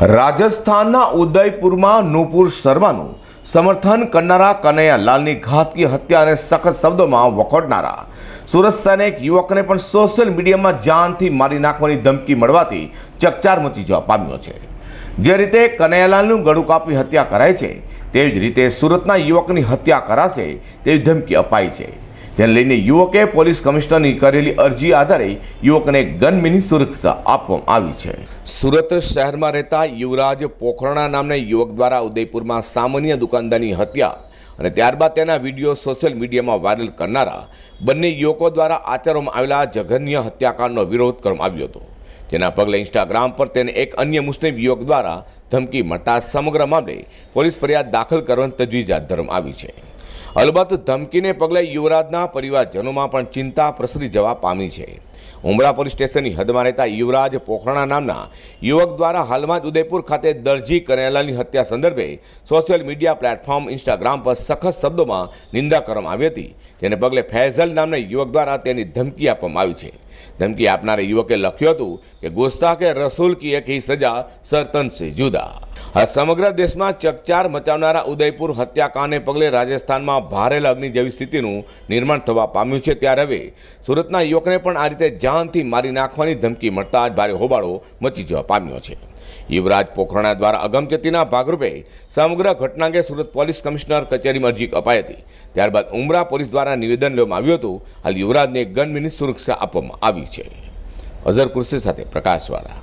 રાજસ્થાનના ઉદયપુરમાં નૂપુર શર્માનું સમર્થન કરનારા કનૈયાલાલની ઘાતકી હત્યા અને સખત શબ્દોમાં વખોડનારા. સુરત એક યુવકને પણ સોશિયલ મીડિયામાં જાનથી મારી નાખવાની ધમકી મળવાથી ચકચાર મચી જવા પામ્યો છે. જે રીતે કનૈયાલાલનું ગળું કાપી હત્યા કરાય છે, તેવી જ રીતે સુરતના યુવકની હત્યા કરાશે તેવી ધમકી અપાઈ છે. જેને લઈને યુવકે પોલીસ કમિશનરની કરેલી અરજી આધારે યુવકને ગનમીની સુરક્ષા આપવામાં આવી છે. સુરત શહેરમાં રહેતા યુવરાજ પોખરણા નામના યુવક દ્વારા ઉદયપુરમાં સામાન્ય દુકાનદારની હત્યા અને ત્યારબાદ તેના વીડિયો સોશિયલ મીડિયામાં વાયરલ કરનારા બંને યુવકો દ્વારા આચરવામાં આવેલા જઘન્ય હત્યાકાંડનો વિરોધ કરવામાં આવ્યો હતો. જેના પગલે ઇન્સ્ટાગ્રામ પર તેને એક અન્ય મુસ્લિમ યુવક દ્વારા ધમકી મળતા સમગ્ર મામલે પોલીસ ફરિયાદ દાખલ કરવાની તજવીજ હાથ ધરવામાં આવી છે. અલબત્ત ધમકીને પગલે યુવરાજના પરિવારજનોમાં પણ ચિંતા પ્રસરી જવા પામી છે. ઉમરા પોલીસ સ્ટેશનની હદમાં રહેતા યુવરાજ પોખરણા નામના યુવક દ્વારા હાલમાં જ ઉદયપુર ખાતે દરજી કરેલાની હત્યા સંદર્ભે સોશિયલ મીડિયા પ્લેટફોર્મ ઇન્સ્ટાગ્રામ પર સખત શબ્દોમાં નિંદા કરવામાં આવી હતી. જેને પગલે ફૈઝલ નામના યુવક દ્વારા તેની ધમકી આપવામાં આવી છે. ધમકી આપનારા યુવકે લખ્યું હતું કે ગુસ્તાખે રસૂલ કી એક હી સજા સરતન સે જુદા. આ સમગ્ર દેશમાં ચકચાર મચાવનારા ઉદયપુર હત્યાકાંડને પગલે રાજસ્થાનમાં ભારે અગ્નિ જેવી સ્થિતિનું નિર્માણ થવા પામ્યું છે. ત્યારે હવે સુરતના યુવકને પણ આ રીતે જાનથી મારી નાખવાની ધમકી મળતા જ ભારે હોબાળો મચી જવા પામ્યો છે. યુવરાજ પોખરણા દ્વારા અગમચેતીના ભાગરૂપે સમગ્ર ઘટના અંગે સુરત પોલીસ કમિશનર કચેરીમાં અરજી અપાઈ હતી. ત્યારબાદ ઉમરા પોલીસ દ્વારા નિવેદન લેવામાં આવ્યું હતું. હાલ યુવરાજને ગનમીની સુરક્ષા આપવામાં આવી છે. અઝર કુર્સી સાથે પ્રકાશવાળા.